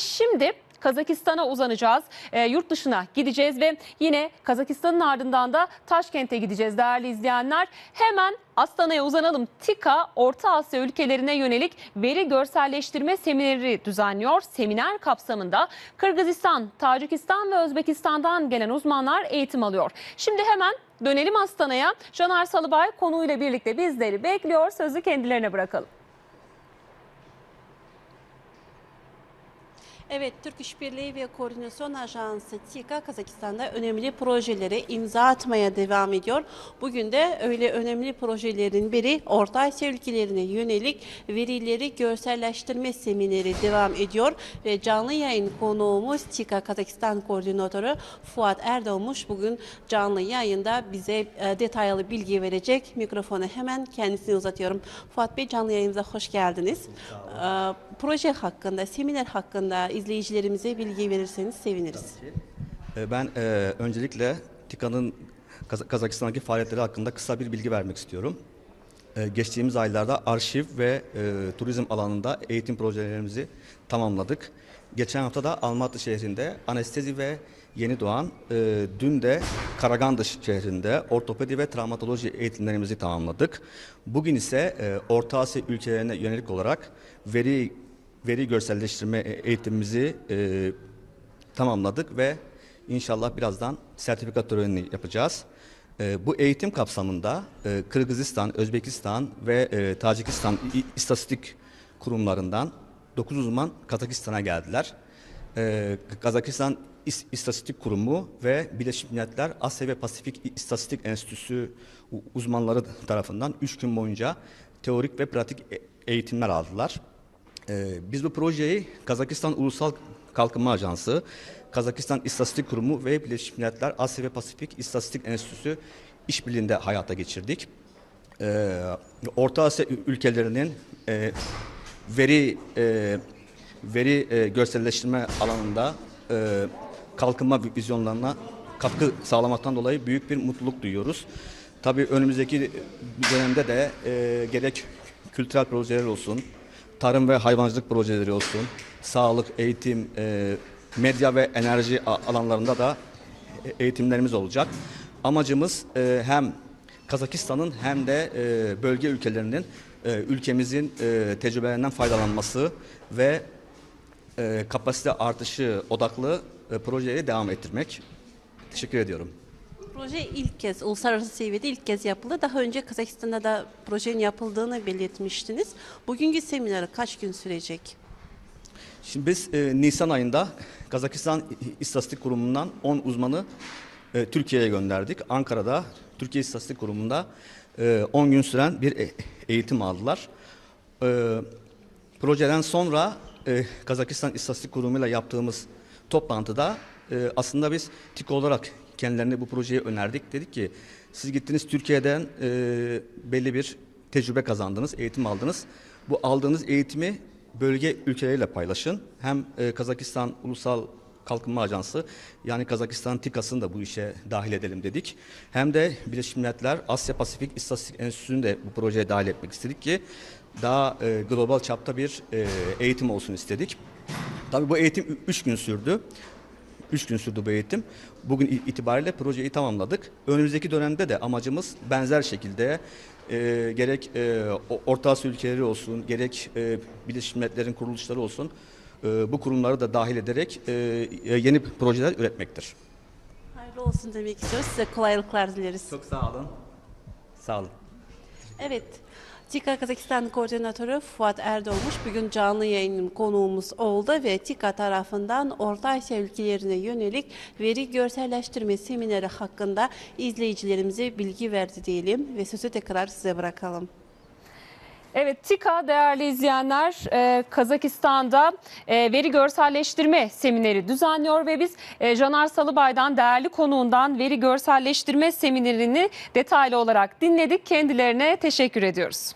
şimdi Kazakistan'a uzanacağız. E, yurt dışına gideceğiz ve yine Kazakistan'ın ardından da Taşkent'e gideceğiz değerli izleyenler. Hemen Astana'ya uzanalım. TİKA Orta Asya ülkelerine yönelik veri görselleştirme semineri düzenliyor. Seminer kapsamında Kırgızistan, Tacikistan ve Özbekistan'dan gelen uzmanlar eğitim alıyor. Şimdi hemen dönelim Astana'ya. Caner Salıbay konuyla birlikte bizleri bekliyor. Sözü kendilerine bırakalım. Evet, Türk İşbirliği ve Koordinasyon Ajansı TİKA Kazakistan'da önemli projelere imza atmaya devam ediyor. Bugün de öyle önemli projelerin biri Orta Asya ülkelerine yönelik verileri görselleştirme semineri devam ediyor. Ve canlı yayın konuğumuz TİKA Kazakistan Koordinatörü Fuat Erdoğmuş bugün canlı yayında bize e, detaylı bilgi verecek. Mikrofonu hemen kendisine uzatıyorum. Fuat Bey canlı yayınımıza hoş geldiniz. E, Proje hakkında, seminer hakkında izleyicilerimize bilgi verirseniz seviniriz. E, Ben e, öncelikle TİKA'nın Kaz- Kazakistan'daki faaliyetleri hakkında kısa bir bilgi vermek istiyorum. E, geçtiğimiz aylarda arşiv ve e, turizm alanında eğitim projelerimizi tamamladık. Geçen hafta da Almatı şehrinde anestezi ve yeni doğan, e, dün de Karagandış şehrinde ortopedi ve travmatoloji eğitimlerimizi tamamladık. Bugün ise e, Orta Asya ülkelerine yönelik olarak veri veri görselleştirme e, eğitimimizi e, tamamladık ve inşallah birazdan sertifika törenini yapacağız. Ee, bu eğitim kapsamında e, Kırgızistan, Özbekistan ve e, Tacikistan istatistik kurumlarından 9 uzman Kazakistan'a geldiler. Ee, Kazakistan İs- İstatistik Kurumu ve Birleşmiş Milletler Asya ve Pasifik İstatistik Enstitüsü uzmanları tarafından 3 gün boyunca teorik ve pratik e- eğitimler aldılar. Ee, biz bu projeyi Kazakistan Ulusal Kalkınma Ajansı, Kazakistan İstatistik Kurumu ve Birleşmiş Milletler Asya ve Pasifik İstatistik Enstitüsü işbirliğinde hayata geçirdik. Ee, Orta Asya ülkelerinin e, veri e, veri e, görselleştirme alanında kalkınma vizyonlarına katkı sağlamaktan dolayı büyük bir mutluluk duyuyoruz. Tabii önümüzdeki dönemde de gerek kültürel projeler olsun, tarım ve hayvancılık projeleri olsun, sağlık, eğitim, e, medya ve enerji alanlarında da e- eğitimlerimiz olacak. Amacımız e, hem Kazakistan'ın hem de e, bölge ülkelerinin e, ülkemizin e, tecrübelerinden faydalanması ve e, kapasite artışı odaklı e, projeyi devam ettirmek. Teşekkür ediyorum. Proje ilk kez, uluslararası seviyede ilk kez yapıldı. Daha önce Kazakistan'da da projenin yapıldığını belirtmiştiniz. Bugünkü seminer kaç gün sürecek? Şimdi biz e, Nisan ayında Kazakistan İstatistik Kurumu'ndan 10 uzmanı e, Türkiye'ye gönderdik. Ankara'da Türkiye İstatistik Kurumu'nda e, 10 gün süren bir e- eğitim aldılar. E, projeden sonra e, Kazakistan İstatistik Kurumu'yla yaptığımız toplantıda e, aslında biz TİK olarak kendilerine bu projeyi önerdik. Dedik ki siz gittiniz Türkiye'den e, belli bir tecrübe kazandınız, eğitim aldınız. Bu aldığınız eğitimi bölge ülkeleriyle paylaşın. Hem e, Kazakistan Ulusal Kalkınma Ajansı yani Kazakistan TİKA'sını da bu işe dahil edelim dedik. Hem de Birleşmiş Milletler Asya Pasifik İstatistik Enstitüsü'nü de bu projeye dahil etmek istedik ki daha e, global çapta bir e, eğitim olsun istedik. Tabii bu eğitim 3 gün sürdü. 3 gün sürdü bu eğitim. Bugün itibariyle projeyi tamamladık. Önümüzdeki dönemde de amacımız benzer şekilde e, gerek e, Orta Asya ülkeleri olsun, gerek e, Birleşmiş Milletler'in kuruluşları olsun e, bu kurumları da dahil ederek e, yeni projeler üretmektir. Hayırlı olsun demek istiyoruz. Size kolaylıklar dileriz. Çok sağ olun. Sağ olun. Evet. TİKA Kazakistan Koordinatörü Fuat Erdoğmuş bugün canlı yayının konuğumuz oldu ve TİKA tarafından Orta Asya ülkelerine yönelik veri görselleştirme semineri hakkında izleyicilerimize bilgi verdi diyelim ve sözü tekrar size bırakalım. Evet TİKA değerli izleyenler e, Kazakistan'da e, veri görselleştirme semineri düzenliyor ve biz e, Caner Salıbay'dan değerli konuğundan veri görselleştirme seminerini detaylı olarak dinledik. Kendilerine teşekkür ediyoruz.